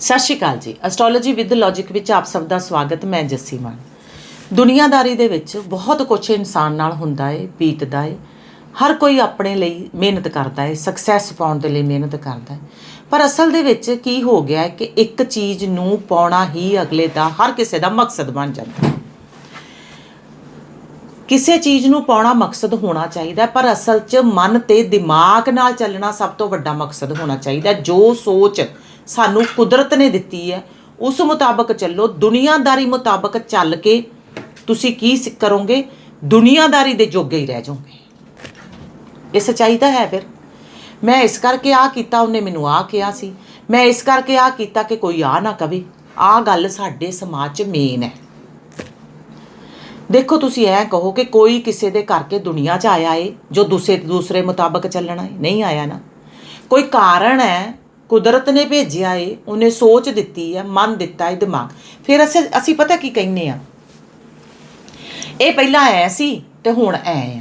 ਸਤਿ ਸ਼੍ਰੀ ਅਕਾਲ ਜੀ। Astrology with logic ਵਿੱਚ ਆਪ ਸਭ ਦਾ ਸਵਾਗਤ, ਮੈਂ ਜੱਸੀ ਮਾਨ। ਦੁਨੀਆਦਾਰੀ ਦੇ ਵਿੱਚ ਬਹੁਤ ਕੁਝ ਇਨਸਾਨ ਨਾਲ ਹੁੰਦਾ ਹੈ ਬੀਤਦਾ ਏ। ਹਰ ਕੋਈ ਆਪਣੇ ਲਈ ਮਿਹਨਤ ਕਰਦਾ ਏ ਸਕਸੈਸ ਪਾਉਣ ਦੇ ਲਈ ਮਿਹਨਤ ਕਰਦਾ ਹੈ ਪਰ ਅਸਲ ਦੇ ਵਿੱਚ ਕੀ ਹੋ ਗਿਆ ਹੈ ਕਿ ਇੱਕ ਚੀਜ਼ ਨੂੰ ਪਾਉਣਾ ਹੀ ਅਗਲੇ ਦਾ, ਹਰ ਕਿਸੇ ਦਾ ਮਕਸਦ ਬਣ ਜਾਂਦਾ ਹੈ ਕਿਸੇ ਚੀਜ਼ ਨੂੰ ਪਾਉਣਾ ਮਕਸਦ ਹੋਣਾ ਚਾਹੀਦਾ ਪਰ ਅਸਲ 'ਚ ਮਨ ਤੇ ਦਿਮਾਗ ਨਾਲ ਚੱਲਣਾ ਸਭ ਤੋਂ ਵੱਡਾ ਮਕਸਦ ਹੋਣਾ ਚਾਹੀਦਾ ਜੋ ਸੋਚ ਸਾਨੂੰ ਕੁਦਰਤ ਨੇ ਦਿੱਤੀ ਹੈ। ਉਸ ਮੁਤਾਬਕ ਚੱਲੋ, ਦੁਨੀਆਦਾਰੀ ਮੁਤਾਬਕ ਚੱਲ ਕੇ ਤੁਸੀਂ ਕੀ ਸ- ਕਰੋਗੇ? ਦੁਨੀਆਦਾਰੀ ਦੇ ਜੋਗੇ ਹੀ ਰਹਿ ਜਾਓਗੇ। ਇਹ ਸੱਚਾਈ ਤਾਂ ਹੈ ਫਿਰ। ਮੈਂ ਇਸ ਕਰਕੇ ਆ ਕੀਤਾ, ਉਹਨੇ ਮੈਨੂੰ ਆ ਕਿਹਾ ਸੀ। ਮੈਂ ਇਸ ਕਰਕੇ ਆ ਕੀਤਾ ਕਿ ਕੋਈ ਆ ਨਾ ਕਵੇ। ਆ ਗੱਲ ਸਾਡੇ ਸਮਾਜ 'ਚ ਮੇਨ ਹੈ। ਦੇਖੋ, ਤੁਸੀਂ ਐ ਕਹੋ ਕਿ ਕੋਈ ਕਿਸੇ ਦੇ ਕਰਕੇ ਦੁਨੀਆ 'ਚ ਆਇਆ ਏ, ਜੋ ਦੂਸਰੇ ਦੂਸਰੇ ਮੁਤਾਬਕ ਚੱਲਣਾ ਏ। ਨਹੀਂ ਆਇਆ ਨਾ। ਕੋਈ ਕਾਰਨ ਹੈ ਕੁਦਰਤ ਨੇ ਭੇਜਿਆ ਏ, ਉਹਨੇ ਸੋਚ ਦਿੱਤੀ ਹੈ ਮਨ ਦਿੱਤਾ ਏ, ਦਿਮਾਗ। ਫਿਰ ਅਸੀਂ ਅਸੀਂ ਪਤਾ ਕੀ ਕਹਿੰਨੇ ਆ? ਇਹ ਪਹਿਲਾਂ ਐ ਸੀ ਤੇ ਹੁਣ ਐ ਆ।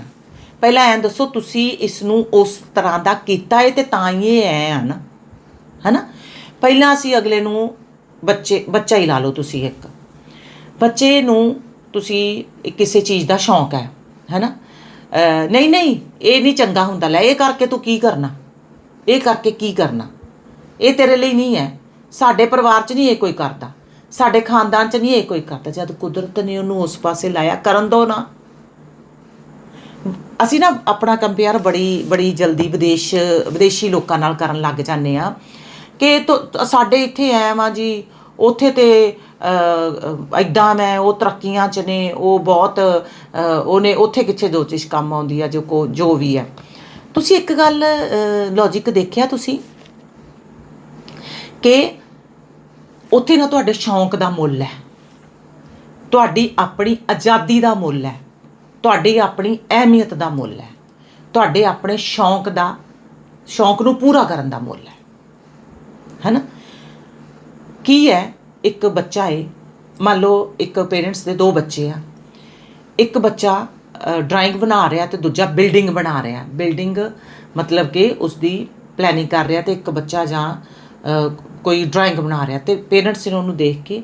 ਪਹਿਲਾਂ ਐਂ ਦੱਸੋ ਤੁਸੀਂ ਇਸ ਨੂੰ ਉਸ ਤਰ੍ਹਾਂ ਦਾ ਕੀਤਾ ਏ ਤੇ ਤਾਂ ਹੀ ਇਹ ਐ ਆ ਨਾ? ਹਨਾ? ਪਹਿਲਾਂ ਅਸੀਂ ਅਗਲੇ ਨੂੰ ਬੱਚੇ, ਬੱਚਾ ਹੀ ਲਾ ਲਓ ਤੁਸੀਂ ਇੱਕ। ਬੱਚੇ ਨੂੰ ਤੁਸੀਂ ਕਿਸੇ ਚੀਜ਼ ਦਾ ਸ਼ੌਂਕ ਹੈ, ਹੈਨਾ? ਅਹ ਨਹੀਂ ਨਹੀਂ, ਇਹ ਨਹੀਂ ਚੰਗਾ ਹੁੰਦਾ। ਲੈ, ਇਹ ਕਰਕੇ ਤੂੰ ਕੀ ਕਰਨਾ? ਇਹ ਕਰਕੇ ਕੀ ਕਰਨਾ? ਇਹ ਤੇਰੇ ਲਈ ਨਹੀਂ ਹੈ। ਸਾਡੇ ਪਰਿਵਾਰ 'ਚ ਨਹੀਂ ਇਹ ਕੋਈ ਕਰਦਾ। ਸਾਡੇ ਖਾਨਦਾਨ 'ਚ ਨਹੀਂ ਇਹ ਕੋਈ ਕਰਦਾ। ਜਦ ਕੁਦਰਤ ਨੇ ਉਹਨੂੰ ਉਸ ਪਾਸੇ ਲਾਇਆ, ਕਰਨ ਦੋ ਨਾ। ਅਸੀਂ ਨਾ ਆਪਣਾ ਕੰਪੇਅਰ ਬੜੀ ਬੜੀ ਜਲਦੀ ਵਿਦੇਸ਼, ਵਿਦੇਸ਼ੀ ਲੋਕਾਂ ਨਾਲ ਕਰਨ ਲੱਗ ਜਾਂਦੇ ਆ ਕਿ ਤੋ- ਸਾਡੇ ਇੱਥੇ ਐ ਵਾ ਜੀ, ਉੱਥੇ ਤੇ ਐਦਾਂ ਮੈਂ, ਉਹ ਤਰੱਕੀਆਂ ਚ ਨੇ, ਉਹ ਬਹੁਤ ਉਹਨੇ ਉੱਥੇ ਕਿੱਥੇ ਜੋ ਚੀਜ਼ ਕੰਮ ਆਉਂਦੀ ਆ, ਜੋ ਕੋ, ਜੋ ਵੀ ਹੈ ਤੁਸੀਂ ਇੱਕ ਗੱਲ ਲੌਜੀਕ ਦੇਖਿਆ ਤੁਸੀਂ? ਕਿ ਉੱਥੇ ਨਾ ਤੁਹਾਡੇ ਸ਼ੌਂਕ ਦਾ ਮੁੱਲ ਹੈ। ਤੁਹਾਡੀ ਆਪਣੀ ਆਜ਼ਾਦੀ ਦਾ ਮੁੱਲ ਹੈ। ਤੁਹਾਡੀ ਆਪਣੀ ਅਹਿਮੀਅਤ ਦਾ ਮੁੱਲ ਹੈ। ਤੁਹਾਡੇ ਆਪਣੇ ਸ਼ੌਂਕ ਦਾ, ਸ਼ੌਂਕ ਨੂੰ ਪੂਰਾ ਕਰਨ ਦਾ ਮੁੱਲ ਹੈ। ਹੈਨਾ? ਕੀ ਹੈ? ਇੱਕ ਬੱਚਾ ਏ। ਮੰਨ ਲਓ ਇੱਕ ਪੇਰੈਂਟਸ ਦੇ ਦੋ ਬੱਚੇ ਆ। ਇੱਕ ਬੱਚਾ ਡਰਾਇੰਗ ਬਣਾ ਰਿਹਾ ਤੇ ਦੂਜਾ ਬਿਲਡਿੰਗ ਬਣਾ ਰਿਹਾ। ਬਿਲਡਿੰਗ ਮਤਲਬ ਕਿ ਉਸ ਦੀ ਪਲੈਨਿੰਗ ਕਰ ਰਿਹਾ ਤੇ ਇੱਕ ਬੱਚਾ ਜਾਂ ਕੋਈ ਡਰਾਇੰਗ ਬਣਾ ਰਿਹਾ ਤੇ ਪੇਰੈਂਟਸ ਨੇ ਉਹਨੂੰ ਦੇਖ ਕੇ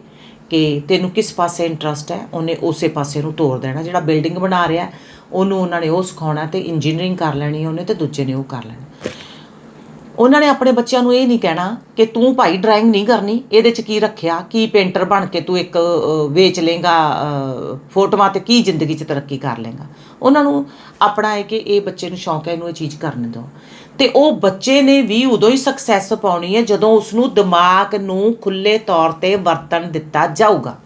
ਕਿ ਤੈਨੂੰ ਕਿਸ ਪਾਸੇ ਇੰਟਰਸਟ ਹੈ, ਉਹਨੇ ਉਸੇ ਪਾਸੇ ਨੂੰ ਤੋਰ ਦੇਣਾ, ਜਿਹੜਾ ਬਿਲਡਿੰਗ ਬਣਾ ਰਿਹਾ ਉਹਨੂੰ ਉਹਨਾਂ ਨੇ ਉਹ ਸਿਖਾਉਣਾ ਤੇ ਇੰਜੀਨੀਅਰਿੰਗ ਕਰ ਲੈਣੀ ਉਹਨੇ ਤੇ ਦੂਜੇ ਨੇ ਉਹ ਕਰ ਲੈਣਾ। ਉਹਨਾਂ ਨੇ ਆਪਣੇ ਬੱਚਿਆਂ ਨੂੰ ਇਹ ਨਹੀਂ ਕਹਿਣਾ ਕਿ ਤੂੰ ਭਾਈ ਡਰਾਇੰਗ ਨਹੀਂ ਕਰਨੀ, ਇਹਦੇ 'ਚ ਕੀ ਰੱਖਿਆ, ਕੀ ਪੇਂਟਰ ਬਣ ਕੇ ਤੂੰ ਇੱਕ ਵੇਚ ਲੇਗਾ ਫੋਟੋਆਂ ਤੇ ਕੀ ਜ਼ਿੰਦਗੀ 'ਚ ਤਰੱਕੀ ਕਰ ਲੇਗਾ ਉਹਨਾਂ ਨੂੰ ਆਪਣਾ ਹੈ ਕਿ ਇਹ ਬੱਚੇ ਨੂੰ ਸ਼ੌਂਕ ਹੈ ਇਹਨੂੰ ਇਹ ਚੀਜ਼ ਕਰਨ ਦਿਓ। ਤੇ ਉਹ ਬੱਚੇ ਨੇ ਵੀ ਉਦੋਂ ਹੀ ਸਕਸੈਸ ਪਾਉਣੀ ਹੈ ਜਦੋਂ ਉਸ ਨੂੰ ਦਿਮਾਗ ਨੂੰ ਖੁੱਲੇ ਤੌਰ ਤੇ ਵਰਤਣ ਦਿੱਤਾ ਜਾਊਗਾ।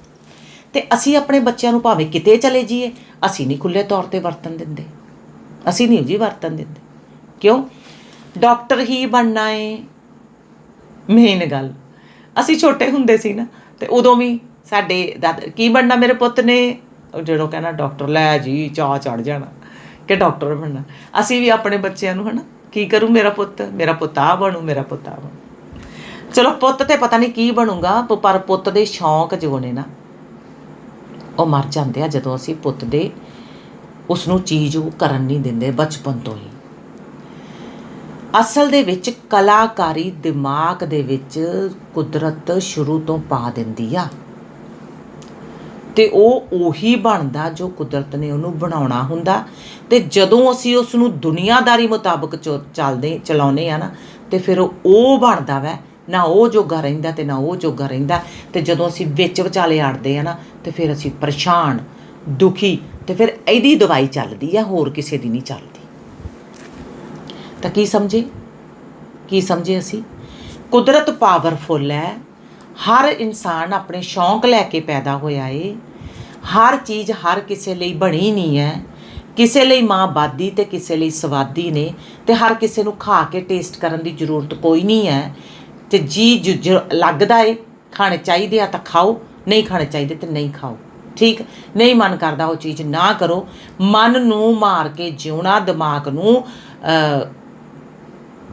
ਤੇ ਅਸੀਂ ਆਪਣੇ ਬੱਚਿਆਂ ਨੂੰ ਭਾਵੇਂ ਕਿਤੇ ਚਲੇ ਜਾਈਏ, ਅਸੀਂ ਨਹੀਂ ਖੁੱਲੇ ਤੌਰ ਤੇ ਵਰਤਣ ਦਿੰਦੇ। ਅਸੀਂ ਨਹੀਂ ਜੀ ਵਰਤਣ ਦਿੰਦੇ। ਕਿਉਂ? ਡਾਕਟਰ ਹੀ ਬਣਨਾ ਏ। ਮੇਨ ਗੱਲ। ਅਸੀਂ ਛੋਟੇ ਹੁੰਦੇ ਸੀ ਨਾ, ਤੇ ਉਦੋਂ ਵੀ ਸਾਡੇ ਦਾਦਾ ਕੀ ਬਣਨਾ ਮੇਰੇ ਪੁੱਤ ਨੇ? ਉਹ ਜਦੋਂ ਕਹਿੰਦਾ, ਡਾਕਟਰ ਲੈ ਜੀ ਚਾਹ ਚੜ ਜਾਣਾ। ਕਿ ਡਾਕਟਰ ਬਣਨਾ? ਅਸੀਂ ਵੀ ਆਪਣੇ ਬੱਚਿਆਂ ਨੂੰ ਹਨਾ ਕੀ ਕਰੂ ਮੇਰਾ ਪੁੱਤ? ਮੇਰਾ ਪੁੱਤ ਬਣੂ, ਮੇਰਾ ਪੁੱਤ ਬਣੂ। ਚਲੋ ਪੁੱਤ ਤੇ ਪਤਾ ਨਹੀਂ ਕੀ ਬਣੂਗਾ ਪਰ ਪੁੱਤ ਦੇ ਸ਼ੌਂਕ ਜੋ ਨਾ ਉਹ ਮਰ ਜਾਂਦੇ ਆ ਜਦੋਂ ਅਸੀਂ ਪੁੱਤ ਦੇ ਉਸ ਨੂੰ ਚੀਜ਼ ਉਹ ਕਰਨ ਨਹੀਂ ਦਿੰਦੇ, ਬਚਪਨ ਤੋਂ ਹੀ। ਅਸਲ ਦੇ ਵਿੱਚ ਕਲਾਕਾਰੀ ਦਿਮਾਗ ਦੇ ਵਿੱਚ ਕੁਦਰਤ ਸ਼ੁਰੂ ਤੋਂ ਪਾ ਦਿੰਦੀ ਆ। ਤੇ ਉਹ ਉਹੀ ਬਣਦਾ ਜੋ ਕੁਦਰਤ ਨੇ ਉਹਨੂੰ ਬਣਾਉਣਾ ਹੁੰਦਾ। ਤੇ ਜਦੋਂ ਅਸੀਂ ਉਸ ਨੂੰ ਦੁਨੀਆਦਾਰੀ ਮੁਤਾਬਕ ਚੋ- ਚੱਲਦੇ ਚਲਾਉਨੇ ਆ ਨਾ, ਤੇ ਫਿਰ ਉਹ ਉਹ ਬਣਦਾ ਵੈ। ਨਾ ਉਹ ਜੋਗਾ ਰਹਿੰਦਾ ਤੇ ਨਾ ਉਹ ਜੋਗਾ ਰਹਿੰਦਾ। ਤੇ ਜਦੋਂ ਅਸੀਂ ਵਿੱਚ ਵਿਚਾਲੇ ਅੜਦੇ ਆ ਨਾ, ਤੇ ਫਿਰ ਅਸੀਂ ਪਰੇਸ਼ਾਨ, ਦੁਖੀ, ਤੇ ਫਿਰ ਇਹਦੀ ਦਵਾਈ ਚੱਲਦੀ ਆ, ਹੋਰ ਕਿਸੇ ਦੀ ਨਹੀਂ ਚੱਲਦੀ। ਤਾਂ ਕੀ ਸਮਝੇ? ਕੀ ਸਮਝੇ ਅਸੀਂ? ਕੁਦਰਤ ਪਾਵਰਫੁੱਲ ਹੈ। ਹਰ ਇਨਸਾਨ ਆਪਣੇ ਸ਼ੌਂਕ ਲੈ ਕੇ ਪੈਦਾ ਹੋਇਆ ਏ। ਹਰ ਚੀਜ਼ ਹਰ ਕਿਸੇ ਲਈ ਬਣੀ ਨਹੀਂ ਹੈ। ਕਿਸੇ ਲਈ ਮਾਂ ਬਾਦੀ ਤੇ ਕਿਸੇ ਲਈ ਸਵਾਦੀ ਨੇ ਤੇ ਹਰ ਕਿਸੇ ਨੂੰ ਖਾ ਕੇ ਟੇਸਟ ਕਰਨ ਦੀ ਜ਼ਰੂਰਤ ਕੋਈ ਨਹੀਂ ਹੈ। ਤੇ ਜੀ ਜੋ- ਲੱਗਦਾ ਏ, ਖਾਣੇ ਚਾਹੀਦੇ ਆ ਤਾਂ ਖਾਓ, ਨਹੀਂ ਖਾਣੇ ਚਾਹੀਦੇ ਤੇ ਨਹੀਂ ਖਾਓ। ਠੀਕ? ਨਹੀਂ ਮਨ ਕਰਦਾ ਉਹ ਚੀਜ਼ ਨਾ ਕਰੋ। ਮਨ ਨੂੰ ਮਾਰ ਕੇ ਜਿਉਣਾ, ਦਿਮਾਗ ਨੂੰ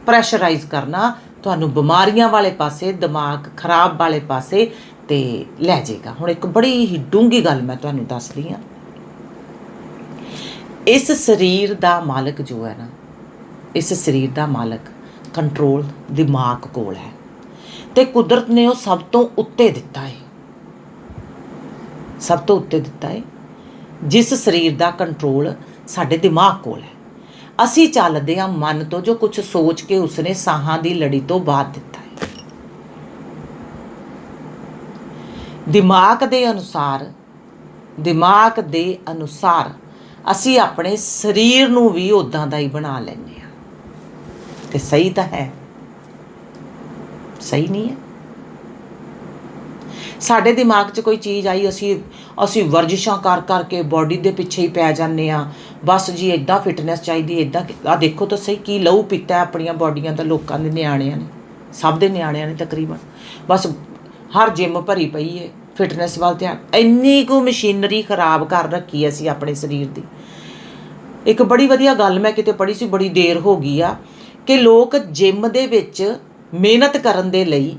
ਪ੍ਰੈਸ਼ਰਾਈਜ਼ ਕਰਨਾ ਤੁਹਾਨੂੰ ਬਿਮਾਰੀਆਂ ਵਾਲੇ ਪਾਸੇ, ਦਿਮਾਗ ਖਰਾਬ ਵਾਲੇ ਪਾਸੇ ਤੇ ਲੈ ਜਾਏਗਾ। ਹੁਣ ਇੱਕ ਬੜੀ ਹੀ ਡੂੰਗੀ ਗੱਲ ਮੈਂ ਤੁਹਾਨੂੰ ਦੱਸਦੀ ਹਾਂ। ਇਸ ਸਰੀਰ ਦਾ ਮਾਲਕ ਜੋ ਹੈ ਨਾ, ਇਸ ਸਰੀਰ ਦਾ ਮਾਲਕ ਕੰਟਰੋਲ ਦਿਮਾਗ ਕੋਲ ਹੈ। ਤੇ ਕੁਦਰਤ ਨੇ ਉਹ ਸਭ ਤੋਂ ਉੱਤੇ ਦਿੱਤਾ ਹੈ ਸਭ ਤੋਂ ਉੱਤੇ ਦਿੱਤਾ ਹੈ ਜਿਸ ਸਰੀਰ ਦਾ ਕੰਟਰੋਲ ਸਾਡੇ ਦਿਮਾਗ ਕੋਲ ਹੈ। ਅਸੀਂ ਚੱਲਦੇ ਹਾਂ ਮਨ ਤੋਂ ਜੋ ਕੁਝ ਸੋਚ ਕੇ ਉਸਨੇ ਸਾਹਾਂ ਦੀ ਲੜੀ ਤੋਂ ਬਾਅਦ ਦਿੱਤਾ ਹੈ। ਦਿਮਾਗ ਦੇ ਅਨੁਸਾਰ, ਦਿਮਾਗ ਦੇ ਅਨੁਸਾਰ ਅਸੀਂ ਆਪਣੇ ਸਰੀਰ ਨੂੰ ਵੀ ਉਦਾਂ ਦਾ ਹੀ ਬਣਾ ਲੈਂਦੇ ਹਾਂ। ਤੇ ਸਹੀ ਤਾਂ ਹੈ। ਸਹੀ ਨਹੀਂ ਹੈ। ਸਾਡੇ ਦਿਮਾਗ 'ਚ ਕੋਈ ਚੀਜ਼ ਆਈ, ਅਸੀਂ ਅਸੀਂ ਵਰਜਿਸ਼ਾਂ ਕਰ ਕਰਕੇ ਬਾਡੀ ਦੇ ਪਿੱਛੇ ਹੀ ਪੈ ਜਾਂਦੇ ਆ ਬਸ ਜੀ ਇਦਾਂ ਫਿਟਨੈਸ ਚਾਹੀਦੀ ਇਦਾਂ ਆ ਦੇਖੋ ਤਾਂ ਸਹੀ ਕੀ ਲਹੂ ਪੀਤਾ ਆਪਣੀਆਂ ਬਾਡੀਆਂ ਦਾ, ਲੋਕਾਂ ਦੇ ਨਿਆਣਿਆਂ ਨੇ। ਸਭ ਦੇ ਨਿਆਣਿਆਂ ਨੇ ਤਕਰੀਬਨ। ਬਸ ਹਰ ਜਿਮ ਭਰੀ ਪਈ ਹੈ ਫਿਟਨੈਸ ਵੱਲ ਧਿਆਨ। ਇੰਨੀ ਕੁ ਮਸ਼ੀਨਰੀ ਖਰਾਬ ਕਰ ਰੱਖੀ ਹੈ ਅਸੀਂ ਆਪਣੇ ਸਰੀਰ ਦੀ। ਇੱਕ ਬੜੀ ਵਧੀਆ ਗੱਲ ਮੈਂ ਕਿਤੇ ਪੜ੍ਹੀ ਸੀ, ਬੜੀ ਦੇਰ ਹੋ ਗਈ ਆ, ਕਿ ਲੋਕ ਜਿਮ ਦੇ ਵਿੱਚ ਮਿਹਨਤ ਕਰਨ ਦੇ ਲਈ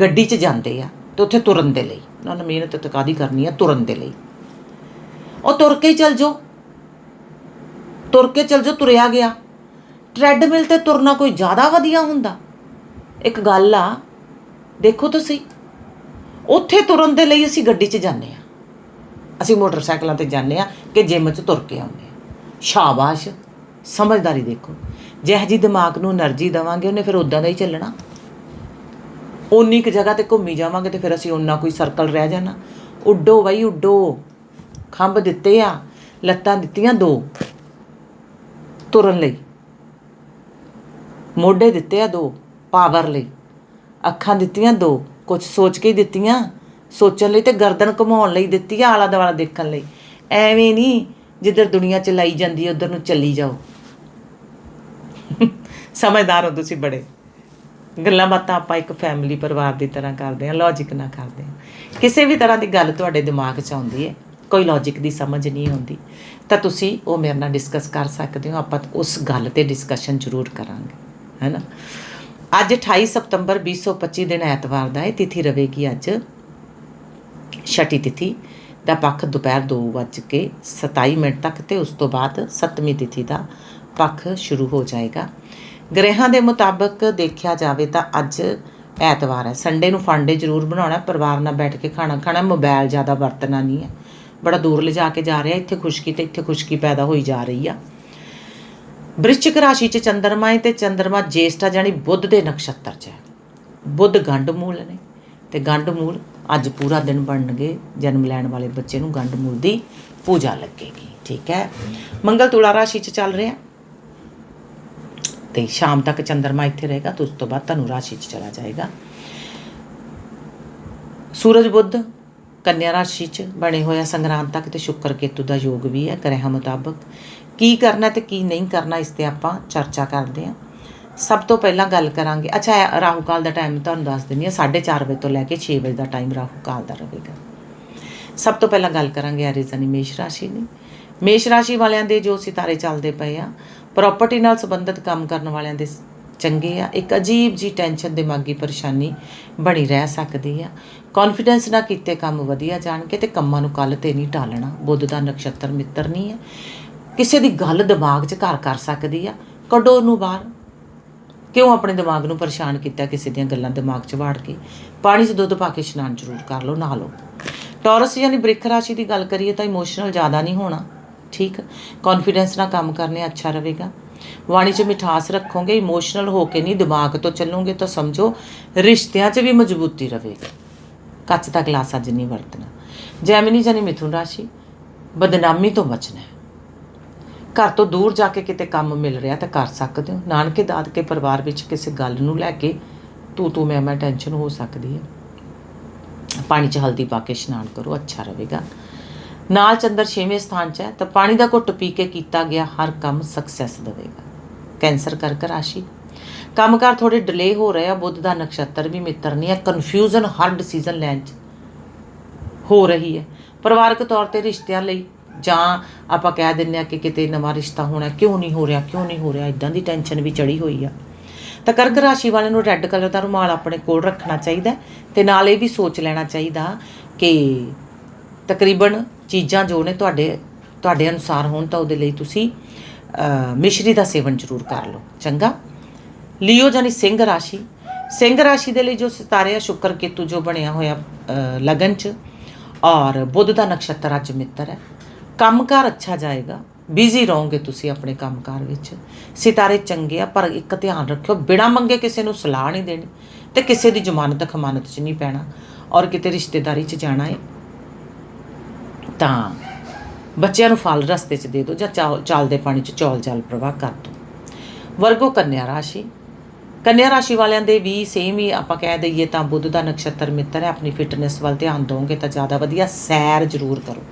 ਗੱਡੀ 'ਚ ਜਾਂਦੇ ਆ। ਤੇ ਉੱਥੇ ਤੁਰਨ ਦੇ ਲਈ। ਉਹਨਾਂ ਨੇ ਮਿਹਨਤ ਤਕਾਦੀ ਕਰਨੀ ਹੈ ਤੁਰਨ ਦੇ ਲਈ। ਉਹ ਤੁਰ ਕੇ ਚੱਲ ਜਾਓ। ਤੁਰ ਕੇ ਚੱਲ ਜਾਓ, ਤੁਰਿਆ ਗਿਆ। ਟ੍ਰੈਡਮਿਲ ਤੇ ਤੁਰਨਾ ਕੋਈ ਜ਼ਿਆਦਾ ਵਧੀਆ ਹੁੰਦਾ। ਇੱਕ ਗੱਲ ਆ, ਦੇਖੋ ਤੁਸੀਂ, ਉੱਥੇ ਤੁਰਨ ਦੇ ਲਈ ਅਸੀਂ ਗੱਡੀ 'ਚ ਜਾਂਦੇ ਆ। ਅਸੀਂ ਮੋਟਰਸਾਈਕਲਾਂ ਤੇ ਜਾਂਦੇ ਆ ਕਿ ਜਿੰਮ 'ਚ ਤੁਰ ਕੇ ਆਉਂਦੇ ਆ। ਸ਼ਾਬਾਸ਼, ਸਮਝਦਾਰੀ ਦੇਖੋ। ਜਿਹੋ ਜੀ ਦਿਮਾਗ ਨੂੰ એનર્ਜੀ ਦਵਾਂਗੇ, ਉਹਨੇ ਫਿਰ ਉਦਾਂ ਦਾ ਹੀ ਚੱਲਣਾ। ਉਨੀ ਕੁ ਜਗ੍ਹਾ ਤੇ ਘੁੰਮੀ ਜਾਵਾਂਗੇ ਤੇ ਫਿਰ ਅਸੀਂ ਓਨਾ ਕੋਈ ਸਰਕਲ ਰਹਿ ਜਾਣਾ। ਉੱਡੋ ਬਈ, ਉੱਡੋ। ਖੰਭ ਦਿੱਤੇ ਆ, ਲੱਤਾਂ ਦਿੱਤੀਆਂ ਦੋ। ਤੁਰਨ ਲਈ। ਮੋਢੇ ਦਿੱਤੇ ਆ ਦੋ ਪਾਵਰ ਲਈ। ਅੱਖਾਂ ਦਿੱਤੀਆਂ ਦੋ ਕੁਝ ਸੋਚ ਕੇ ਹੀ ਦਿੱਤੀਆਂ। ਸੋਚਣ ਲਈ ਤੇ ਗਰਦਨ ਘੁਮਾਉਣ ਲਈ ਦਿੱਤੀ ਆ, ਆਲਾ ਦੁਆਲਾ ਦੇਖਣ ਲਈ। ਐਵੇਂ ਨਹੀਂ ਜਿੱਧਰ ਦੁਨੀਆ ਚਲਾਈ ਜਾਂਦੀ ਹੈ ਉਧਰ ਨੂੰ ਚੱਲੀ ਜਾਓ। ਸਮਝਦਾਰ ਹੋ ਤੁਸੀਂ ਬੜੇ। ਗੱਲਾਂ ਬਾਤਾਂ ਆਪਾਂ ਇੱਕ ਫੈਮਿਲੀ ਪਰਿਵਾਰ ਦੀ ਤਰ੍ਹਾਂ ਕਰਦੇ ਹਾਂ ਲੌਜੀਕ ਨਾਲ ਕਰਦੇ ਹਾਂ। ਕਿਸੇ ਵੀ ਤਰ੍ਹਾਂ ਦੀ ਗੱਲ ਤੁਹਾਡੇ ਦਿਮਾਗ 'ਚ ਆਉਂਦੀ ਹੈ, ਕੋਈ ਲੌਜੀਕ ਦੀ ਸਮਝ ਨਹੀਂ ਆਉਂਦੀ, ਤਾਂ ਤੁਸੀਂ ਉਹ ਮੇਰੇ ਨਾਲ ਡਿਸਕਸ ਕਰ ਸਕਦੇ ਹੋ, ਆਪਾਂ ਉਸ ਗੱਲ ਤੇ ਡਿਸਕਸ਼ਨ ਜ਼ਰੂਰ ਕਰਾਂਗੇ ਹੈਨਾ ਅੱਜ 28 ਸਤੰਬਰ 2025 ਦਿਨ ਐਤਵਾਰ ਦਾ ਹੈ ਤਿਥੀ ਰਵੇਗੀ ਅੱਜ। ਛਟੀ ਤਿਥੀ ਦਾ ਪੱਖ ਦੁਪਹਿਰ 2:27 ਮਿੰਟ ਤੱਕ ਤੇ ਉਸ ਤੋਂ ਬਾਅਦ ਸੱਤਵੀਂ ਤਿਥੀ ਦਾ ਪੱਖ ਸ਼ੁਰੂ ਹੋ ਜਾਏਗਾ। ਗ੍ਰਹਿਾਂ ਦੇ ਮੁਤਾਬਕ ਦੇਖਿਆ ਜਾਵੇ ਤਾਂ ਅੱਜ ਐਤਵਾਰ ਹੈ। ਸੰਡੇ ਨੂੰ ਫੰਡੇ ਜ਼ਰੂਰ ਬਣਾਉਣਾ ਪਰਿਵਾਰ ਨਾਲ ਬੈਠ ਕੇ ਖਾਣਾ ਖਾਣਾ ਮੋਬਾਈਲ ਜ਼ਿਆਦਾ ਵਰਤਣਾ ਨਹੀਂ ਹੈ। ਬੜਾ ਦੂਰ ਲਿਜਾ ਕੇ ਜਾ ਰਿਹਾ, ਇੱਥੇ ਖੁਸ਼ਕੀ ਤੇ ਇੱਥੇ ਖੁਸ਼ਕੀ ਪੈਦਾ ਹੋਈ ਜਾ ਰਹੀ ਆ। ਬ੍ਰਿਸ਼ਚਿਕ ਰਾਸ਼ੀ 'ਚ ਚੰਦਰਮਾ ਹੈ ਤੇ ਚੰਦਰਮਾ ਜੇਸ਼ਟਾ ਜਾਨੀ ਬੁੱਧ ਦੇ ਨਕਸ਼ਤਰ 'ਚ ਹੈ। ਬੁੱਧ ਗੰਡ ਮੂਲ ਨੇ ਤੇ ਗੰਡ ਮੂਲ ਅੱਜ ਪੂਰਾ ਦਿਨ ਬਣਨਗੇ। ਜਨਮ ਲੈਣ ਵਾਲੇ ਬੱਚੇ ਨੂੰ ਗੰਡ ਮੂਲ ਦੀ ਪੂਜਾ ਲੱਗੇਗੀ। ਠੀਕ ਹੈ। ਮੰਗਲ ਤੁਲਾ ਰਾਸ਼ੀ 'ਚ ਚੱਲ ਰਿਹਾ। ਤੇ ਸ਼ਾਮ ਤੱਕ ਚੰਦਰਮਾ ਇੱਥੇ ਰਹੇਗਾ ਤੇ ਉਸ ਤੋਂ ਬਾਅਦ ਧਨੁ ਰਾਸ਼ੀ 'ਚ ਚਲਾ ਜਾਏਗਾ। ਸੂਰਜ ਬੁੱਧ ਕੰਨਿਆ ਰਾਸ਼ੀ 'ਚ ਬਣੇ ਹੋਇਆ ਸੰਗਰਾਂਦ ਤੱਕ ਤੇ ਸ਼ੁੱਕਰ ਕੇਤੂ ਦਾ ਯੋਗ ਵੀ ਹੈ, ਗ੍ਰਹਿਾਂ ਮੁਤਾਬਕ। ਕੀ ਕਰਨਾ ਤੇ ਕੀ ਨਹੀਂ ਕਰਨਾ, ਇਸ ਤੇ ਆਪਾਂ ਚਰਚਾ ਕਰਦੇ ਹਾਂ। ਸਭ ਤੋਂ ਪਹਿਲਾਂ ਗੱਲ ਕਰਾਂਗੇ। ਅੱਛਾ, ਇਹ ਰਾਹੂ ਕਾਲ ਦਾ ਟਾਈਮ ਤੁਹਾਨੂੰ ਦੱਸ ਦਿੰਦੀ ਹਾਂ 4:30 ਵਜੇ ਤੋਂ ਲੈ ਕੇ 6 ਵਜੇ ਦਾ ਟਾਈਮ ਰਾਹੂ ਕਾਲ ਦਾ ਰਹੇਗਾ। ਸਭ ਤੋਂ ਪਹਿਲਾਂ ਗੱਲ ਕਰਾਂਗੇ ਐਰੀਜ਼ਨੀ ਮੇਸ਼ ਰਾਸ਼ੀ ਦੀ। ਮੇਸ਼ ਰਾਸ਼ੀ ਵਾਲਿਆਂ ਦੇ ਜੋ ਸਿਤਾਰੇ ਚੱਲਦੇ ਪਏ ਆ ਪ੍ਰਾਪਰਟੀ ਨਾਲ ਸੰਬੰਧਿਤ ਕੰਮ ਕਰਨ ਵਾਲਿਆਂ ਦੇ ਚੰਗੇ ਆ। ਇੱਕ ਅਜੀਬ ਜੀ ਟੈਨਸ਼ਨ ਦਿਮਾਗੀ ਪਰੇਸ਼ਾਨੀ ਬਣੀ ਰਹਿ ਸਕਦੀ ਆ। ਕੌਨਫੀਡੈਂਸ ਨਾਲ ਕੀਤੇ ਕੰਮ ਵਧੀਆ ਜਾਣਗੇ ਤੇ ਕੰਮਾਂ ਨੂੰ ਕੱਲ ਤੇ ਨਹੀਂ ਟਾਲਣਾ। ਬੁੱਧ ਦਾ ਨਕਸ਼ਤਰ ਮਿੱਤਰ ਨਹੀਂ ਹੈ ਕਿਸੇ ਦੀ ਗੱਲ ਦਿਮਾਗ 'ਚ ਘਰ ਕਰ ਸਕਦੀ ਆ। ਕੱਢੋ ਨੂੰ ਬਾਹਰ। ਕਿਉਂ ਆਪਣੇ ਦਿਮਾਗ ਨੂੰ ਪਰੇਸ਼ਾਨ ਕੀਤਾ ਕਿਸੇ ਦੀਆਂ ਗੱਲਾਂ ਦਿਮਾਗ 'ਚ ਵਾੜ ਕੇ? ਪਾਣੀ 'ਚ ਦੁੱਧ ਪਾ ਕੇ ਇਸ਼ਨਾਨ ਜ਼ਰੂਰ ਕਰ ਲਓ, ਨਹਾ ਲਓ। ਟੌਰਸ ਯਾਨੀ ਬ੍ਰਿਖ ਰਾਸ਼ੀ ਦੀ ਗੱਲ ਕਰੀਏ ਤਾਂ ਇਮੋਸ਼ਨਲ ਜ਼ਿਆਦਾ ਨਹੀਂ ਹੋਣਾ। ਠੀਕ? ਕੌਨਫੀਡੈਂਸ ਨਾਲ ਕੰਮ ਕਰਨੇ ਅੱਛਾ ਰਹੇਗਾ। ਵਾਣੀ 'ਚ ਮਿਠਾਸ ਰੱਖੋਗੇ ਇਮੋਸ਼ਨਲ ਹੋ ਕੇ ਨਹੀਂ, ਦਿਮਾਗ ਤੋਂ ਚੱਲੋਗੇ ਤਾਂ ਸਮਝੋ, ਰਿਸ਼ਤਿਆਂ 'ਚ ਵੀ ਮਜ਼ਬੂਤੀ ਰਹੇਗੀ। ਕੱਚ ਦਾ ਗਲਾਸ ਅੱਜ ਨਹੀਂ ਵਰਤਣਾ। ਜੈਮਨੀ ਜਾਨੀ ਮਿਥੁਨ ਰਾਸ਼ੀ, ਬਦਨਾਮੀ ਤੋਂ ਬਚਣਾ ਘਰ ਤੋਂ ਦੂਰ ਜਾ ਕੇ ਕਿਤੇ ਕੰਮ ਮਿਲ ਰਿਹਾ ਤਾਂ ਕਰ ਸਕਦੇ ਹੋ। ਨਾਨਕੇ ਦਾਦਕੇ ਪਰਿਵਾਰ ਵਿੱਚ ਕਿਸੇ ਗੱਲ ਨੂੰ ਲੈ ਕੇ ਤੂੰ ਤੂੰ ਮੈਂ ਮੈਂ ਟੈਨਸ਼ਨ ਹੋ ਸਕਦੀ ਹੈ। ਪਾਣੀ 'ਚ ਹਲਦੀ ਪਾ ਕੇ ਇਸ਼ਨਾਨ ਕਰੋ, ਅੱਛਾ ਰਹੇਗਾ। ਨਾਲ ਚੰਦਰ 6ਵੇਂ ਸਥਾਨ 'ਚ ਹੈ, ਤਾਂ ਪਾਣੀ ਦਾ ਘੁੱਟ ਪੀ ਕੇ ਕੀਤਾ ਗਿਆ ਹਰ ਕੰਮ ਸਕਸੈਸ ਦੇਵੇਗਾ। ਕੈਂਸਰ ਕਰਕ ਰਾਸ਼ੀ। ਕੰਮਕਾਰ ਥੋੜੇ ਡਿਲੇ ਹੋ ਰਹੇ ਆ, ਬੁੱਧ ਦਾ ਨਕਸ਼ਤਰ ਵੀ ਮਿੱਤਰ ਨਹੀਂ ਹੈ ਕਨਫਿਊਜ਼ਨ ਹਰ ਡਿਸੀਜਨ ਲੈਣ 'ਚ ਹੋ ਰਹੀ ਹੈ। ਪਰਿਵਾਰਕ ਤੌਰ ਤੇ ਰਿਸ਼ਤਿਆਂ ਲਈ ਜਾਂ ਆਪਾਂ ਕਹਿ ਦਿੰਨੇ ਆ ਕਿ ਕਿਤੇ ਨਵਾਂ ਰਿਸ਼ਤਾ ਹੋਣਾ, ਕਿਉਂ ਨਹੀਂ ਹੋ ਰਿਹਾ, ਕਿਉਂ ਨਹੀਂ ਹੋ ਰਿਹਾ ਇਦਾਂ ਦੀ ਟੈਨਸ਼ਨ ਵੀ ਚੜੀ ਹੋਈ ਆ। ਤਾਂ ਕਰਕ ਰਾਸ਼ੀ ਵਾਲਿਆਂ ਨੂੰ ਰੈੱਡ ਕਲਰ ਦਾ ਰੁਮਾਲ ਆਪਣੇ ਕੋਲ ਰੱਖਣਾ ਚਾਹੀਦਾ ਹੈ ਤੇ ਨਾਲ ਇਹ ਵੀ ਸੋਚ ਲੈਣਾ ਚਾਹੀਦਾ ਕਿ ਤਕਰੀਬਨ ਚੀਜ਼ਾਂ ਜੋ ਨੇ ਤੁਹਾਡੇ ਤੁਹਾਡੇ ਅਨੁਸਾਰ ਹੋਣ ਤਾਂ ਉਹਦੇ ਲਈ ਤੁਸੀਂ ਮਿਸ਼ਰੀ ਦਾ ਸੇਵਨ ਜ਼ਰੂਰ ਕਰ ਲਓ। ਚੰਗਾ? ਲਿਓ ਜਾਨੀ ਸਿੰਘ ਰਾਸ਼ੀ। ਸਿੰਘ ਰਾਸ਼ੀ ਦੇ ਲਈ ਜੋ ਸਿਤਾਰੇ ਆ, ਸ਼ੁਕਰ ਕੇਤੂ ਜੋ ਬਣਿਆ ਹੋਇਆ ਲਗਨ ਚ, ਔਰ ਬੁੱਧ ਦਾ ਨਕਸ਼ਤਰ ਅੱਜ ਮਿੱਤਰ ਹੈ। ਕੰਮਕਾਰ ਅੱਛਾ ਜਾਏਗਾ। ਬਿਜ਼ੀ ਰਹੋਗੇ ਤੁਸੀਂ ਆਪਣੇ ਕੰਮਕਾਰ ਵਿੱਚ। ਸਿਤਾਰੇ ਚੰਗੇ ਆ, ਪਰ ਇੱਕ ਧਿਆਨ ਰੱਖਿਓ, ਬਿਨਾ ਮੰਗੇ ਕਿਸੇ ਨੂੰ ਸਲਾਹ ਨਹੀਂ ਦੇਣੀ ਤੇ ਕਿਸੇ ਦੀ ਜ਼ਮਾਨਤ ਖਮਾਨਤ 'ਚ ਨਹੀਂ ਪੈਣਾ ਔਰ ਕਿਤੇ ਰਿਸ਼ਤੇਦਾਰੀ 'ਚ ਜਾਣਾ ਹੈ ਤਾਂ ਬੱਚਿਆਂ ਨੂੰ ਫਲ ਰਸਤੇ 'ਚ ਦੇ ਦਿਓ ਜਾਂ ਚਾਲ- ਚੱਲਦੇ ਪਾਣੀ 'ਚ ਚੌਲ ਚਾਲ ਪ੍ਰਵਾਹ ਕਰ ਦਿਓ ਵਰਗੋ ਕੰਨਿਆ ਰਾਸ਼ੀ। ਕੰਨਿਆ ਰਾਸ਼ੀ ਵਾਲਿਆਂ ਦੇ ਵੀ ਸੇਮ ਹੀ ਆਪਾਂ ਕਹਿ ਦਈਏ ਤਾਂ ਬੁੱਧ ਦਾ ਨਕਸ਼ਤਰ ਮਿੱਤਰ ਹੈ, ਆਪਣੀ ਫਿਟਨੈਸ ਵੱਲ ਧਿਆਨ ਦਿਓਗੇ ਤਾਂ ਜ਼ਿਆਦਾ ਵਧੀਆ ਸੈਰ ਜ਼ਰੂਰ ਕਰੋ।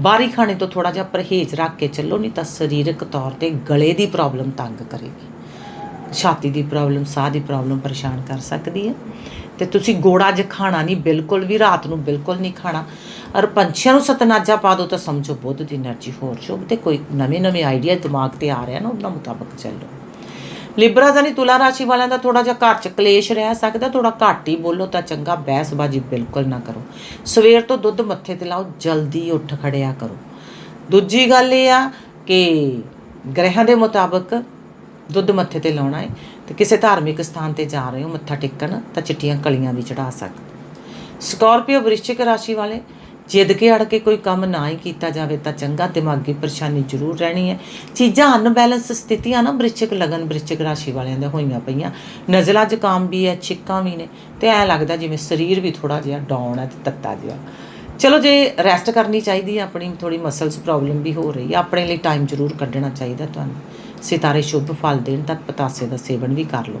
ਬਾਹਰੀ ਖਾਣੇ ਤੋਂ ਥੋੜਾ ਜਿਹਾ ਪਰਹੇਜ਼ ਰੱਖ ਕੇ ਚੱਲੋ, ਨਹੀਂ ਤਾਂ ਸਰੀਰਕ ਤੌਰ ਤੇ ਗਲੇ ਦੀ ਪ੍ਰੋਬਲਮ ਤੰਗ ਕਰੇਗੀ। ਛਾਤੀ ਦੀ ਪ੍ਰੋਬਲਮ, ਸਾਹ ਦੀ ਪ੍ਰੋਬਲਮ ਪਰੇਸ਼ਾਨ ਕਰ ਸਕਦੀ ਹੈ। ਤੇ ਤੁਸੀਂ ਗੋੜਾ ਜਿਹਾ ਖਾਣਾ ਨਹੀਂ, ਬਿਲਕੁਲ ਵੀ ਰਾਤ ਨੂੰ ਬਿਲਕੁਲ ਨਹੀਂ ਖਾਣਾ। ਔਰ ਪੰਛੀਆਂ ਨੂੰ ਸਤਨਾਜਾ ਪਾ ਦੋ ਤਾਂ ਸਮਝੋ ਬਹੁਤ ਦੀ એનર્ਜੀ ਹੋਰ ਸ਼ੋਭ ਤੇ ਕੋਈ ਨਵੇਂ ਨਵੇਂ ਆਈਡੀਆ ਦਿਮਾਗ ਤੇ ਆ ਰਿਹਾ ਨਾ ਉਹਨਾਂ ਮੁਤਾਬਕ ਚੱਲੋ। ਲਿਬਰਾ ਜਾਨੀ ਤੁਲਾ ਰਾਸ਼ੀ ਵਾਲਿਆਂ ਦਾ ਥੋੜਾ ਜਿਹਾ ਘਰ ਚ ਕਲੇਸ਼ ਰਹਿ ਸਕਦਾ ਥੋੜਾ ਘੱਟ ਹੀ ਬੋਲੋ ਤਾਂ ਚੰਗਾ, ਬਹਿਸਬਾਜੀ ਬਿਲਕੁਲ ਨਾ ਕਰੋ। ਸਵੇਰ ਤੋਂ ਦੁੱਧ ਮੱਥੇ ਤੇ ਲਾਓ, ਜਲਦੀ ਉੱਠ ਖੜਿਆ ਕਰੋ। ਦੂਜੀ ਗੱਲ ਇਹ ਆ ਕਿ ਗ੍ਰਹਿਾਂ ਦੇ ਮੁਤਾਬਕ ਦੁੱਧ ਮੱਥੇ ਤੇ ਲਾਉਣਾ ਹੈ ਤੇ ਕਿਸੇ ਧਾਰਮਿਕ ਸਥਾਨ ਤੇ ਜਾ ਰਹੇ ਹੋ, ਮੱਥਾ ਟੇਕਣ, ਤਾਂ ਚਿੱਟੀਆਂ ਕਲੀਆਂ ਵੀ ਚੜਾ ਸਕਦੇ। ਸਕਾਰਪੀਓ ਵ੍ਰਿਸ਼ਚਿਕ ਰਾਸ਼ੀ ਵਾਲੇ, ਜਿੱਦ ਕੇ ਅੜ ਕੇ ਕੋਈ ਕੰਮ ਨਾ ਹੀ ਕੀਤਾ ਜਾਵੇ ਤਾਂ ਚੰਗਾ, ਦਿਮਾਗੀ ਪਰੇਸ਼ਾਨੀ ਜ਼ਰੂਰ ਰਹਿਣੀ ਹੈ ਚੀਜ਼ਾਂ ਅਨਬੈਲੈਂਸ ਸਥਿਤੀਆਂ ਨਾ ਵ੍ਰਿਸ਼ਚਿਕ, ਲਗਨ ਵ੍ਰਿਸ਼ਚਿਕ ਰਾਸ਼ੀ ਵਾਲਿਆਂ ਦੇ ਹੋਈਆਂ ਪਈਆਂ। ਨਜ਼ਲਾ ਜ਼ੁਕਾਮ ਵੀ ਹੈ, ਛਿੱਕਾਂ ਵੀ ਨੇ ਤੇ ਐ ਲੱਗਦਾ ਜਿਵੇਂ ਸਰੀਰ ਵੀ ਥੋੜਾ ਜਿਹਾ ਡਾਊਨ ਹੈ ਤੇ ਤੱਤਾ ਜਿਹਾ। ਚਲੋ ਜੇ ਰੈਸਟ ਕਰਨੀ ਚਾਹੀਦੀ ਹੈ, ਆਪਣੀ ਥੋੜੀ ਮਸਲਸ ਪ੍ਰੋਬਲਮ ਵੀ ਹੋ ਰਹੀ ਹੈ, ਆਪਣੇ ਲਈ ਟਾਈਮ ਜ਼ਰੂਰ ਕੱਢਣਾ ਚਾਹੀਦਾ ਤੁਹਾਨੂੰ। ਸਿਤਾਰੇ ਸ਼ੁਭ ਫਲ ਦੇਣ ਤੱਕ ਪਤਾਸੇ ਦਾ ਸੇਵਨ ਵੀ ਕਰ ਲਓ।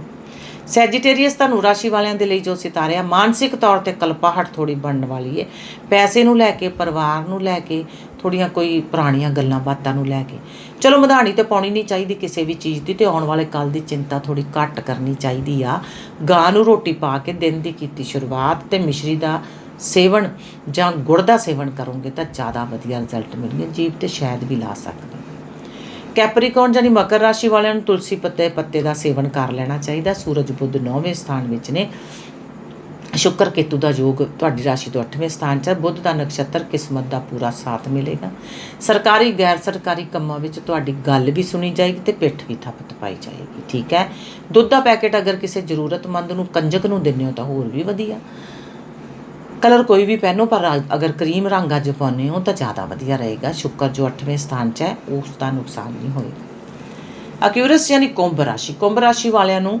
ਸੈਜੀਟੇਰੀਅਸ ਧਨੁ ਰਾਸ਼ੀ ਵਾਲਿਆਂ ਦੇ ਲਈ ਜੋ ਸਿਤਾਰੇ ਆ, ਮਾਨਸਿਕ ਤੌਰ ਤੇ ਕਲਪਾਹਟ ਥੋੜੀ ਬਣਨ ਵਾਲੀ ਹੈ। ਪੈਸੇ ਨੂੰ ਲੈ ਕੇ, ਪਰਿਵਾਰ ਨੂੰ ਲੈ ਕੇ ਥੋੜੀਆਂ ਕੋਈ ਪੁਰਾਣੀਆਂ ਗੱਲਾਂ ਬਾਤਾਂ ਨੂੰ ਲੈ ਕੇ। ਚਲੋ ਮਧਾਣੀ ਤੇ ਪਾਉਣੀ ਨਹੀਂ ਚਾਹੀਦੀ ਕਿਸੇ ਵੀ ਚੀਜ਼ ਦੀ ਤੇ ਆਉਣ ਵਾਲੇ ਕੱਲ ਦੀ ਚਿੰਤਾ ਥੋੜੀ ਘੱਟ ਕਰਨੀ ਚਾਹੀਦੀ ਆ। ਗਾਂ ਨੂੰ ਰੋਟੀ ਪਾ ਕੇ ਦਿਨ ਦੀ ਕੀਤੀ ਸ਼ੁਰੂਆਤ ਤੇ ਮਿਸ਼ਰੀ ਦਾ ਸੇਵਨ ਜਾਂ ਗੁੜ ਦਾ ਸੇਵਨ ਕਰੋਗੇ ਤਾਂ ਜ਼ਿਆਦਾ ਵਧੀਆ ਰਿਜ਼ਲਟ ਮਿਲਣਗੇ, ਜੀਭ ਤੇ ਸ਼ਾਇਦ ਵੀ ਲਾ ਸਕਦੇ ਹੋ। ਕੈਪਰੀਕੌਨ ਜਾਨੀ ਮਕਰ ਰਾਸ਼ੀ ਵਾਲਿਆਂ ਨੂੰ ਤੁਲਸੀ ਪੱਤੇ ਪੱਤੇ ਦਾ ਸੇਵਨ ਕਰ ਲੈਣਾ ਚਾਹੀਦਾ। ਸੂਰਜ ਬੁੱਧ 9ਵੇਂ ਸਥਾਨ ਵਿੱਚ ਨੇ। ਸ਼ੁਕਰ ਕੇਤੂ ਦਾ ਯੋਗ ਤੁਹਾਡੀ ਰਾਸ਼ੀ ਤੋਂ 8ਵੇਂ ਸਥਾਨ 'ਚ ਹੈ। ਬੁੱਧ ਦਾ ਨਕਸ਼ਤਰ ਕਿਸਮਤ ਦਾ ਪੂਰਾ ਸਾਥ ਮਿਲੇਗਾ। ਸਰਕਾਰੀ ਗੈਰ ਸਰਕਾਰੀ ਕੰਮਾਂ ਵਿੱਚ ਤੁਹਾਡੀ ਗੱਲ ਵੀ ਸੁਣੀ ਜਾਏਗੀ ਤੇ ਪਿੱਠ ਵੀ ਥੱਪਤ ਪਾਈ ਜਾਏਗੀ, ਠੀਕ ਹੈ? ਦੁੱਧ ਦਾ ਪੈਕੇਟ ਅਗਰ ਕਿਸੇ ਜ਼ਰੂਰਤਮੰਦ ਨੂੰ, ਕੰਜਕ ਨੂੰ ਦਿੰਦੇ ਹੋ ਤਾਂ ਹੋਰ ਵੀ ਵਧੀਆ। ਕਲਰ ਕੋਈ ਵੀ ਪਹਿਨੋ ਪਰ ਅਗਰ ਕਰੀਮ ਰੰਗ ਅੱਜ ਪਾਉਂਦੇ ਹੋ ਤਾਂ ਜ਼ਿਆਦਾ ਵਧੀਆ ਰਹੇਗਾ। ਸ਼ੁਕਰ ਜੋ 8ਵੇਂ ਸਥਾਨ 'ਚ ਹੈ ਉਸ ਦਾ ਨੁਕਸਾਨ ਨਹੀਂ ਹੋਏਗਾ। ਅਕਿਊਰਸ ਯਾਨੀ ਕੁੰਭ ਰਾਸ਼ੀ ਕੁੰਭ ਰਾਸ਼ੀ ਵਾਲਿਆਂ ਨੂੰ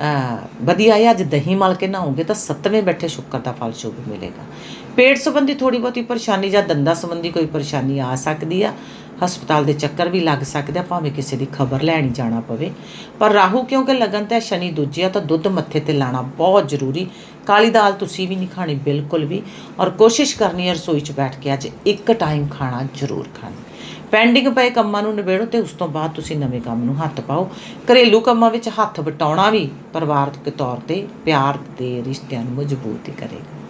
ਅਹ, ਵਧੀਆ ਹੈ ਅੱਜ ਦਹੀਂ ਮਲ ਕੇ ਨਹਾਓਗੇ ਤਾਂ ਸੱਤਵੇਂ ਬੈਠੇ ਸ਼ੁਕਰ ਦਾ ਫਲ ਸ਼ੁਭ ਮਿਲੇਗਾ। ਪੇਟ ਸੰਬੰਧੀ ਥੋੜੀ ਬਹੁਤੀ ਪਰੇਸ਼ਾਨੀ ਜਾਂ ਦੰਦਾਂ ਸੰਬੰਧੀ ਕੋਈ ਪਰੇਸ਼ਾਨੀ ਆ ਸਕਦੀ ਆ ਹਸਪਤਾਲ ਦੇ ਚੱਕਰ ਵੀ ਲੱਗ ਸਕਦੇ ਆ, ਭਾਵੇਂ ਕਿਸੇ ਦੀ ਖਬਰ ਲੈਣੀ ਜਾਣਾ ਪਵੇ। ਪਰ ਰਾਹੂ, ਕਿਉਂਕਿ ਲਗਨ ਤੇ ਸ਼ਨੀ ਦੂਜੇ ਆ, ਤਾਂ ਦੁੱਧ ਮੱਥੇ ਤੇ ਲਾਣਾ ਬਹੁਤ ਜ਼ਰੂਰੀ। ਕਾਲੀ ਦਾਲ ਤੁਸੀਂ ਵੀ ਨਹੀਂ ਖਾਣੀ, ਬਿਲਕੁਲ ਵੀ। ਔਰ ਕੋਸ਼ਿਸ਼ ਕਰਨੀ ਹੈ ਰਸੋਈ 'ਚ ਬੈਠ ਕੇ ਅੱਜ ਇੱਕ ਟਾਈਮ ਖਾਣਾ ਜ਼ਰੂਰ ਖਾਣਾ। ਪੈਂਡਿੰਗ ਪਏ ਕੰਮਾਂ ਨੂੰ ਨਿਬੇੜੋ ਤੇ ਉਸ ਤੋਂ ਬਾਅਦ ਤੁਸੀਂ ਨਵੇਂ ਕੰਮ ਨੂੰ ਹੱਥ ਪਾਓ। ਘਰੇਲੂ ਕੰਮਾਂ ਵਿੱਚ ਹੱਥ ਵਟਾਉਣਾ ਵੀ ਪਰਿਵਾਰਕ ਤੌਰ ਤੇ ਪਿਆਰ ਦੇ ਰਿਸ਼ਤਿਆਂ ਨੂੰ ਮਜ਼ਬੂਤ ਹੀ ਕਰੇਗਾ।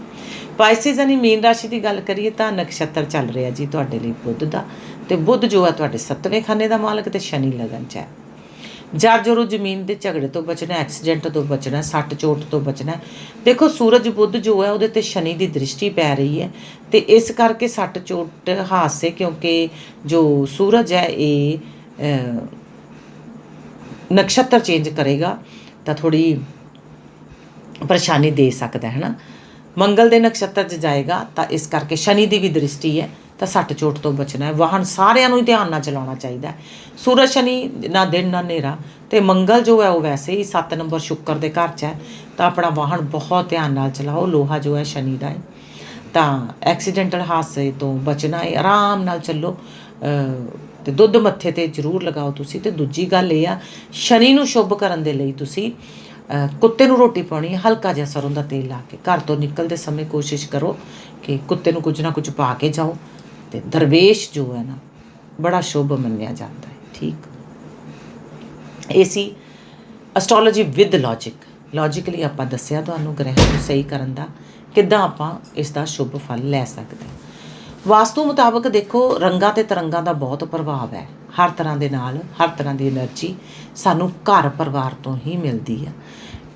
ਪਾਈਸਿਸ ਯਾਨੀ ਮੀਨ ਰਾਸ਼ੀ ਦੀ ਗੱਲ ਕਰੀਏ ਤਾਂ ਨਕਸ਼ਤਰ ਚੱਲ ਰਿਹਾ ਜੀ ਤੁਹਾਡੇ ਲਈ ਬੁੱਧ ਦਾ। ਤੇ ਬੁੱਧ ਜੋ ਹੈ ਤੁਹਾਡੇ ਸੱਤਵੇਂ ਖਾਨੇ ਦਾ ਮਾਲਕ ਤੇ ਸ਼ਨੀ ਲਗਨ ਚ ਹੈ। ਜਦ ਜਰੋ ਜ਼ਮੀਨ ਦੇ ਝਗੜੇ ਤੋਂ ਬਚਣਾ, ਐਕਸੀਡੈਂਟ ਤੋਂ ਬਚਣਾ, ਸੱਟ ਚੋਟ ਤੋਂ ਬਚਣਾ। ਦੇਖੋ, ਸੂਰਜ ਬੁੱਧ ਜੋ ਹੈ ਉਹਦੇ ਤੇ ਸ਼ਨੀ ਦੀ ਦ੍ਰਿਸ਼ਟੀ ਪੈ ਰਹੀ ਹੈ ਤੇ ਇਸ ਕਰਕੇ ਸੱਟ ਚੋਟ ਹਾਸੇ ਕਿਉਂਕਿ ਜੋ ਸੂਰਜ ਹੈ ਇਹ ਨਕਸ਼ਤਰ ਚੇਂਜ ਕਰੇਗਾ ਤਾਂ ਥੋੜੀ ਪਰੇਸ਼ਾਨੀ ਦੇ ਸਕਦਾ ਹੈ ਨਾ। ਮੰਗਲ ਦੇ ਨਕਸ਼ਤਰ 'ਚ ਜਾਏਗਾ ਤਾਂ ਇਸ ਕਰਕੇ ਸ਼ਨੀ ਦੀ ਵੀ ਦ੍ਰਿਸ਼ਟੀ ਹੈ। ਤਾਂ ਸੱਟ ਚੋਟ ਤੋਂ ਬਚਣਾ ਹੈ। ਵਾਹਨ ਸਾਰਿਆਂ ਨੂੰ ਹੀ ਧਿਆਨ ਨਾਲ ਚਲਾਉਣਾ ਚਾਹੀਦਾ ਹੈ। ਸੂਰਜ ਸ਼ਨੀ ਨਾ ਦਿਨ ਨਾ ਹਨੇਰਾ ਤੇ ਮੰਗਲ ਜੋ ਹੈ ਉਹ ਵੈਸੇ ਹੀ 7 ਨੰਬਰ ਸ਼ੁੱਕਰ ਦੇ ਘਰ 'ਚ ਹੈ। ਤਾਂ ਆਪਣਾ ਵਾਹਨ ਬਹੁਤ ਧਿਆਨ ਨਾਲ ਚਲਾਓ ਲੋਹਾ ਜੋ ਹੈ ਸ਼ਨੀ ਦਾ ਹੈ। ਤਾਂ ਐਕਸੀਡੈਂਟਲ ਹਾਦਸੇ ਤੋਂ ਬਚਣਾ ਹੈ। ਆਰਾਮ ਨਾਲ ਚੱਲੋ। ਅਹ, ਤੇ ਦੁੱਧ ਮੱਥੇ ਤੇ ਜ਼ਰੂਰ ਲਗਾਓ ਤੁਸੀਂ। ਤੇ ਦੂਜੀ ਗੱਲ ਇਹ ਆ ਸ਼ਨੀ ਨੂੰ ਸ਼ੁਭ ਕਰਨ ਦੇ ਲਈ ਤੁਸੀਂ ਕੁੱਤੇ ਨੂੰ ਰੋਟੀ ਪਾਉਣੀ ਹੈ। ਹਲਕਾ ਜਿਹਾ ਸਰੋਂ ਦਾ ਤੇਲ ਲਾ ਕੇ ਘਰ ਤੋਂ ਨਿਕਲਦੇ ਸਮੇਂ ਕੋਸ਼ਿਸ਼ ਕਰੋ ਕਿ ਕੁੱਤੇ ਨੂੰ ਕੁਝ ਨਾ ਕੁਝ ਪਾ ਕੇ ਜਾਓ। ਤੇ ਦਰਵੇਸ਼ ਜੋ ਹੈ ਨਾ, ਬੜਾ ਸ਼ੁਭ ਮੰਨਿਆ ਜਾਂਦਾ ਹੈ, ਠੀਕ? ਇਹ ਸੀ ਐਸਟ੍ਰੋਲੋਜੀ ਵਿਦ ਲੌਜੀਕ ਲੌਜੀਕਲੀ ਆਪਾਂ ਦੱਸਿਆ ਤੁਹਾਨੂੰ ਗ੍ਰਹਿ ਨੂੰ ਸਹੀ ਕਰਨ ਦਾ, ਕਿੱਦਾਂ ਆਪਾਂ ਇਸ ਦਾ ਸ਼ੁਭ ਫਲ ਲੈ ਸਕਦੇ ਹਾਂ। ਵਾਸਤੂ ਮੁਤਾਬਕ ਦੇਖੋ, ਰੰਗਾਂ ਤੇ ਤਰੰਗਾਂ ਦਾ ਬਹੁਤ ਪ੍ਰਭਾਵ ਹੈ। ਹਰ ਤਰ੍ਹਾਂ ਦੇ ਨਾਲ, ਹਰ ਤਰ੍ਹਾਂ ਦੀ એનર્ਜੀ ਸਾਨੂੰ ਘਰ ਪਰਿਵਾਰ ਤੋਂ ਹੀ ਮਿਲਦੀ ਆ।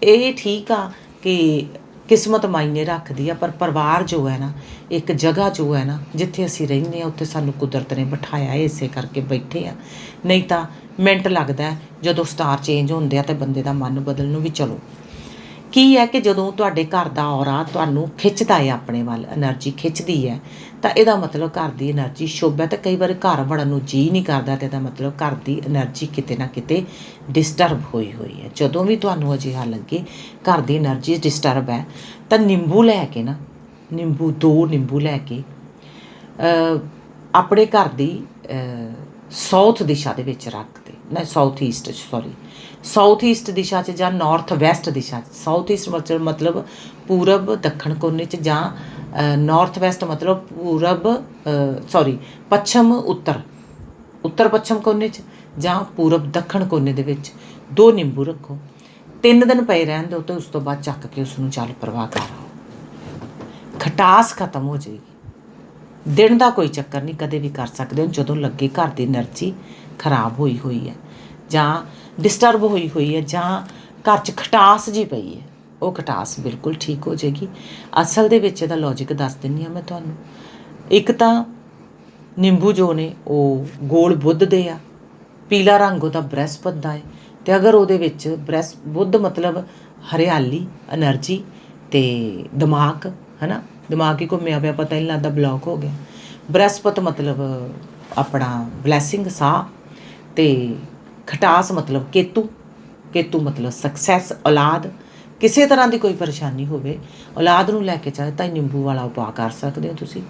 ਇਹ ਠੀਕ ਆ ਕਿ ਕਿਸਮਤ ਮਾਇਨੇ ਰੱਖਦੀ ਆ, ਪਰ ਪਰਿਵਾਰ ਜੋ ਹੈ ਨਾ, ਇੱਕ ਜਗ੍ਹਾ ਜੋ ਹੈ ਨਾ, ਜਿੱਥੇ ਅਸੀਂ ਰਹਿੰਦੇ ਆ ਉੱਥੇ ਸਾਨੂੰ ਕੁਦਰਤ ਨੇ ਬਿਠਾਇਆ ਹੈ, ਇਸੇ ਕਰਕੇ ਬੈਠੇ ਆ। ਨਹੀਂ ਤਾਂ ਮਿੰਟ ਲੱਗਦਾ ਜਦੋਂ ਸਟਾਰ ਚੇਂਜ ਹੁੰਦੇ ਆ ਤੇ ਬੰਦੇ ਦਾ ਮਨ ਬਦਲਣ ਨੂੰ ਵੀ ਚਲੋ। ਕੀ ਹੈ ਕਿ ਜਦੋਂ ਤੁਹਾਡੇ ਘਰ ਦਾ ਔਰਾ ਤੁਹਾਨੂੰ ਖਿੱਚਦਾ ਹੈ ਆਪਣੇ ਵੱਲ એનર્ਜੀ ਖਿੱਚਦੀ ਹੈ, ਤਾਂ ਇਹਦਾ ਮਤਲਬ ਘਰ ਦੀ એનર્ਜੀ ਸ਼ੁਭ ਹੈ। ਤਾਂ ਕਈ ਵਾਰ ਘਰ ਵੜਨ ਨੂੰ ਜੀ ਨਹੀਂ ਕਰਦਾ ਤੇ ਇਹਦਾ ਮਤਲਬ ਘਰ ਦੀ એનર્ਜੀ ਕਿਤੇ ਨਾ ਕਿਤੇ ਡਿਸਟਰਬ ਹੋਈ ਹੋਈ ਹੈ। ਜਦੋਂ ਵੀ ਤੁਹਾਨੂੰ ਅਜਿਹਾ ਲੱਗੇ, ਘਰ ਦੀ એનર્ਜੀ ਡਿਸਟਰਬ ਹੈ, ਤਾਂ ਨਿੰਬੂ ਲੈ ਕੇ ਨਾ, ਨਿੰਬੂ, ਦੋ ਨਿੰਬੂ ਲੈ ਕੇ ਆਪਣੇ ਘਰ ਦੀ ਸਾਊਥ ਦਿਸ਼ਾ ਦੇ ਵਿੱਚ ਰੱਖ ਦੇ। ਨਾ south east sorry south east ਦਿਸ਼ਾ 'ਚ ਜਾਂ ਨਾਰਥ ਵੈਸਟ ਦਿਸ਼ਾ 'ਚ। ਸਾਊਥ ਈਸਟ ਮਤਲਬ ਪੂਰਬ, ਦੱਖਣ ਕੋਨੇ 'ਚ ਜਾਂ ਨਾਰਥ ਵੈਸਟ ਮਤਲਬ ਪੂਰਬ ਸੌਰੀ ਪੱਛਮ, ਉੱਤਰ। ਉੱਤਰ ਪੱਛਮ ਕੋਨੇ 'ਚ ਜਾਂ ਪੂਰਬ ਦੱਖਣ ਕੋਨੇ ਦੇ ਵਿੱਚ। ਦੋ ਨਿੰਬੂ ਰੱਖੋ। ਤਿੰਨ ਦਿਨ ਪਏ ਰਹਿਣ ਦਿਓ ਤੇ ਉਸ ਤੋਂ ਬਾਅਦ ਚੱਕ ਕੇ ਉਸ ਨੂੰ ਚਾਲ ਪ੍ਰਵਾਹ ਕਰਾਓ ਖਟਾਸ ਖਤਮ ਹੋ ਜਾਏਗੀ। ਦਿਨ ਦਾ ਕੋਈ ਚੱਕਰ ਨਹੀਂ, ਕਦੇ ਵੀ ਕਰ ਸਕਦੇ ਹੋ। ਜਦੋਂ ਲੱਗੇ ਘਰ ਦੀ એનર્ਜੀ ਖਰਾਬ ਹੋਈ ਹੋਈ ਹੈ। ਜਾਂ ਡਿਸਟਰਬ ਹੋਈ ਹੋਈ ਹੈ ਜਾਂ ਘਰ 'ਚ ਖਟਾਸ ਜੀ ਪਈ ਹੈ, ਉਹ ਖਟਾਸ ਬਿਲਕੁਲ ਠੀਕ ਹੋ ਜਾਏਗੀ। ਅਸਲ ਦੇ ਵਿੱਚ ਇਹਦਾ ਲੌਜੀਕ ਦੱਸ ਦਿੰਨੀ ਆ ਮੈਂ ਤੁਹਾਨੂੰ। ਇੱਕ ਤਾਂ ਨਿੰਬੂ ਜੋ ਨੇ, ਉਹ ਗੋਲ ਬੁੱਧ ਦੇ ਆ, ਪੀਲਾ ਰੰਗ ਉਹਦਾ ਬ੍ਰਹਿਸਪਤ ਦਾ ਹੈ, ਤੇ ਅਗਰ ਉਹਦੇ ਵਿੱਚ ਬ੍ਰਹਿਸ, ਬੁੱਧ ਮਤਲਬ ਹਰਿਆਲੀ એનર્ਜੀ ਤੇ ਦਿਮਾਗ, ਹਨਾ? ਦਿਮਾਗ ਹੀ ਘੁੰਮਿਆ ਪਿਆ, ਪਤਾ ਹੀ ਨਹੀਂ ਲੱਗਦਾ ਬਲੌਕ ਹੋ ਗਿਆ। ਬ੍ਰਹਿਸਪਤ ਮਤਲਬ ਆਪਣਾ ਬਲੇਸਿੰਗ ਸਾਹ ਤੇ ਖਟਾਸ ਮਤਲਬ ਕੇਤੂ ਕੇਤੂ ਮਤਲਬ ਸਕਸੈਸ ਔਲਾਦ। ਕਿਸੇ ਤਰ੍ਹਾਂ ਦੀ ਕੋਈ ਪਰੇਸ਼ਾਨੀ ਹੋਵੇ, ਔਲਾਦ ਨੂੰ ਲੈ ਕੇ ਚਾਹੇ ਤਾਂ ਨਿੰਬੂ ਵਾਲਾ ਉਪਾਅ ਕਰ ਸਕਦੇ ਹੋ ਤੁਸੀਂ।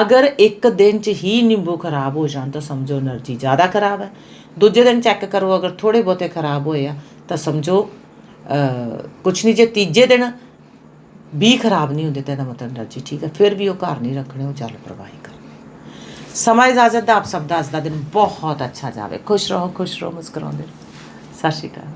ਅਗਰ ਇੱਕ ਦਿਨ 'ਚ ਹੀ ਨਿੰਬੂ ਖਰਾਬ ਹੋ ਜਾਣ ਤਾਂ ਸਮਝੋ એનર્ਜੀ ਜ਼ਿਆਦਾ ਖਰਾਬ ਹੈ। ਦੂਜੇ ਦਿਨ ਚੈੱਕ ਕਰੋ, ਅਗਰ ਥੋੜੇ ਬਹੁਤੇ ਖਰਾਬ ਹੋਏ ਆ ਤਾਂ ਸਮਝੋ ਕੁਛ ਨਹੀਂ ਜੇ ਤੀਜੇ ਦਿਨ ਵੀ ਖਰਾਬ ਨਹੀਂ ਹੁੰਦੇ ਤਾਂ ਇਹਦਾ ਮਤਲਬ એનર્ਜੀ ਠੀਕ ਹੈ, ਫਿਰ ਵੀ ਉਹ ਘਰ ਨਹੀਂ ਰੱਖਣੇ, ਉਹ ਚੱਲ ਪ੍ਰਵਾਹੀ ਕਰ। ਸਮਾਂ ਇਜਾਜ਼ਤ ਦਾ ਆਪ ਸਭ ਦਾ ਅੱਜ ਦਾ ਦਿਨ ਬਹੁਤ ਅੱਛਾ ਜਾਵੇ। ਖੁਸ਼ ਰਹੋ ਖੁਸ਼ ਰਹੋ, ਮੁਸਕਰਾਉਂਦੇ ਰਹੋ। ਸਤਿ ਸ਼੍ਰੀ ਅਕਾਲ।